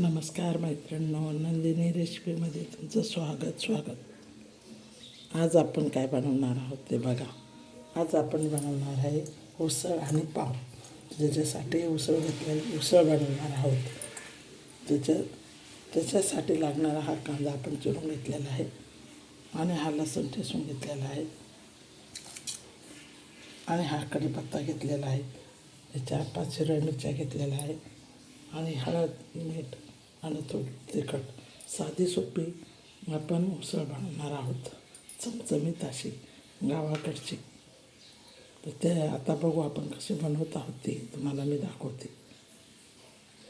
नमस्कार मैत्रिणींनो नंदिनी रेसिपीमध्ये तुमचं स्वागत स्वागत. आज आपण काय बनवणार आहोत ते बघा. आज आपण बनवणार आहे उसळ आणि पाव. ज्याच्यासाठी उसळ घेतलेली उसळ बनवणार आहोत. त्याच्या त्याच्यासाठी लागणारा हा कांदा आपण चिरून घेतलेला आहे. आणि हा लसूण ठेसून घेतलेला आहे. आणि हा कढीपत्ता घेतलेला आहे. त्याच्या चार पाच हिरव्या मिरच्या घेतलेल्या आहे आणि हळद मीठ आणि थोडी तिखट साधी सोपी आपण उसळ बनवणार आहोत. चमचमीत अशी गावाकडची. तर ते आता बघू आपण कशी बनवत आहोत ती. तुम्हाला मी दाखवते.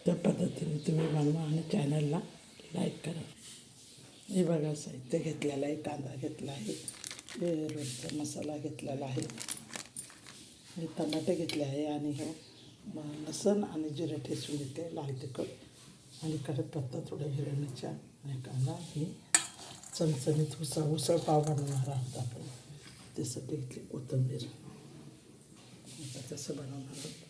त्या पद्धतीने तुम्ही बनवा आणि चॅनलला लाईक करा. हे बघा साहित्य घेतलेलं आहे कांदा घेतला आहे हे रोजचा मसाला घेतलेला आहे. हे टमाटे घेतले आहे आणि हे लसण आणि जिरे ठेचून घेते लाल तिखट. आणि कढीपत्ता थोड्या हिरव्या मिरच्या आणि कांदा हे चमचमीत उसळ उसळ पाव बनवणार आहोत आपण. त्यासाठी इथली कोथिंबीर. तसं बनवणार आहोत.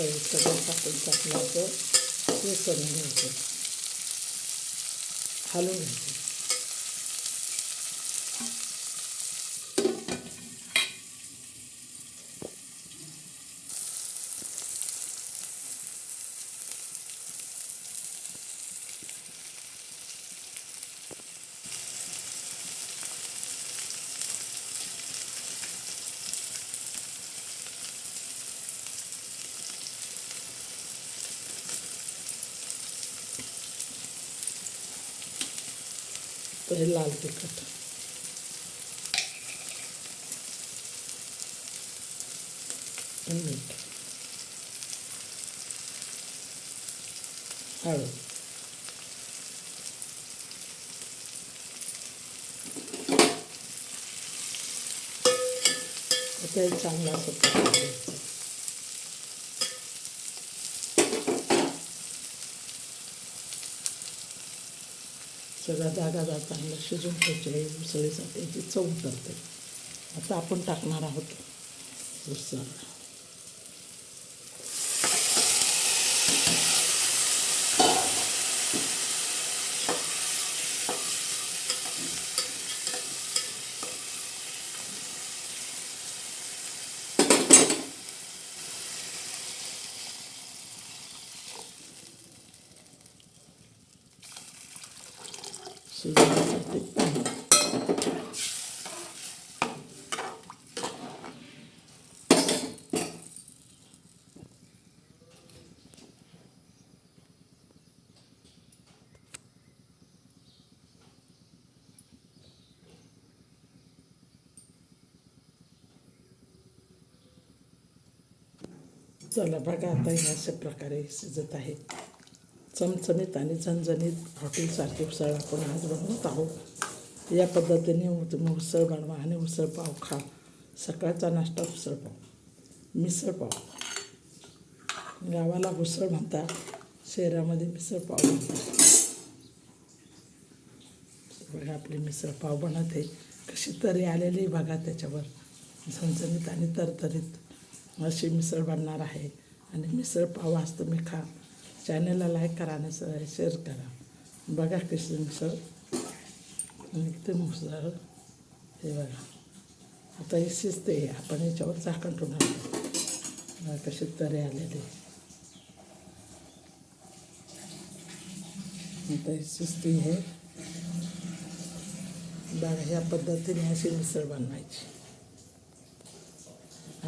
असं हे सगळं टाकून टाकल्याचं हे करून घ्यायचं हलवून घ्यायचं तर हे लाल तिखट आणि मीठ हळद आता हे चांगलं असं परतून सगळ्या जागा जा चांगलं शिजून ठेवायचे उसळीसाठी ती चव उतरते आता आपण टाकणार आहोत. उसळ शिजवण्यासाठी पाणी चला बघा आता हे अशा प्रकारे शिजत आहे चमचमीत आणि झणझणीत हॉटेलसारखे उसळ आपण आज बनवत आहोत. या पद्धतीने तुम्ही उसळ बनवा आणि उसळ पाव खा. सकाळचा नाश्ता उसळ पाव. मिसळ पाव. गावाला उसळ म्हणतात. शहरामध्ये मिसळ पाव म्हणतात. बघा आपली मिसळ पाव बनवते कशी तरी आलेली बघा त्याच्यावर. झणझणीत आणि तरतरीत अशी मिसळ बनणार आहे. आणि मिसळ पाव आज तुम्ही खा. चॅनलला लाईक करा आणि शेअर करा. बघा कृष्ण मिसळ आणि ते मिसळ हे बघा. आता हे शिजते आपण याच्यावर झाकण ठेवणार कसे कशी तरी आलेले. आता हे शिजते हे बघा ह्या पद्धतीने अशी मिसळ बनवायची.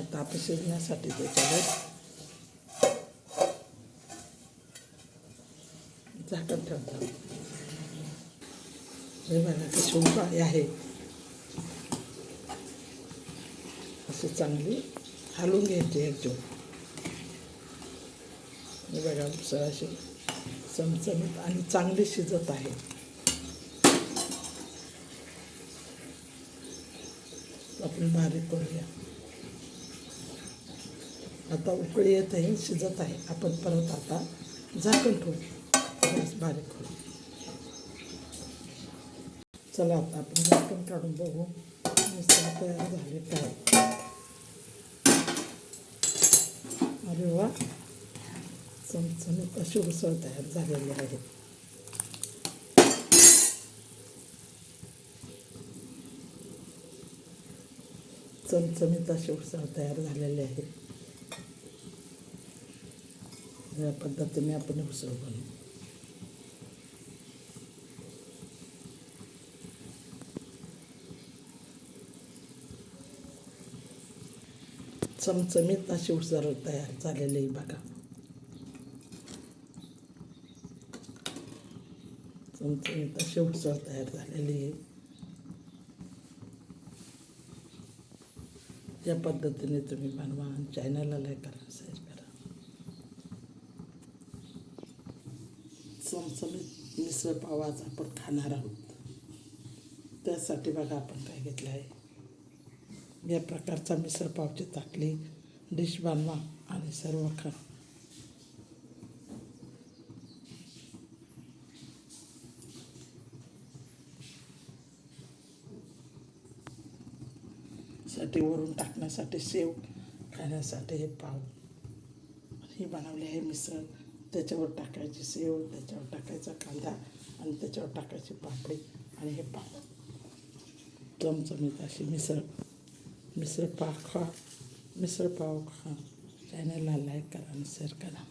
आता आपण शिजण्यासाठी त्याच्यावर झाकण ठेवतो हे बघा कशी आहे अशी चांगली हलवून घ्यायची एकजो हे बघा उसळ चमचमीत आणि चांगली शिजत आहे. आपण बारीक करूया. आता उकळी येत आहे शिजत आहे. आपण परत आता झाकण ठेवू. गॅस बारीक करू चला आता आपण झाकण काढून बघू. मिसळ तयार झाले काय? अरे वा. चमचमीत अशी उसळ तयार झालेली आहे. चमचमीत अशी उसळ तयार झालेली आहे. या पद्धतीने आपण उसळ बनवू. चमचमीत अशी उसळ तयार झालेली आहे बघा. चमचमीत अशी उसळ तयार झालेली आहे. या पद्धतीने तुम्ही बनवा आणि चॅनलला लाईक करा शेअर करा. चमचमीत मिसळ पाव आज आपण खाणार आहोत. त्यासाठी बघा आपण काय घेतलं आहे. या प्रकारचा मिसळ पावची ताकली डिश बनवा आणि सर्व खा. साठी वरून टाकण्यासाठी शेव खाण्यासाठी हे पाव. ही बनवली आहे मिसळ. त्याच्यावर टाकायची सेव त्याच्यावर टाकायचा कांदा आणि त्याच्यावर टाकायची पापडी आणि हे पाव. चमचमीत अशी मिसळ. मिसळ पाव खा मिसळ पाव खा चॅनलला लाईक करा आणि शेअर करा.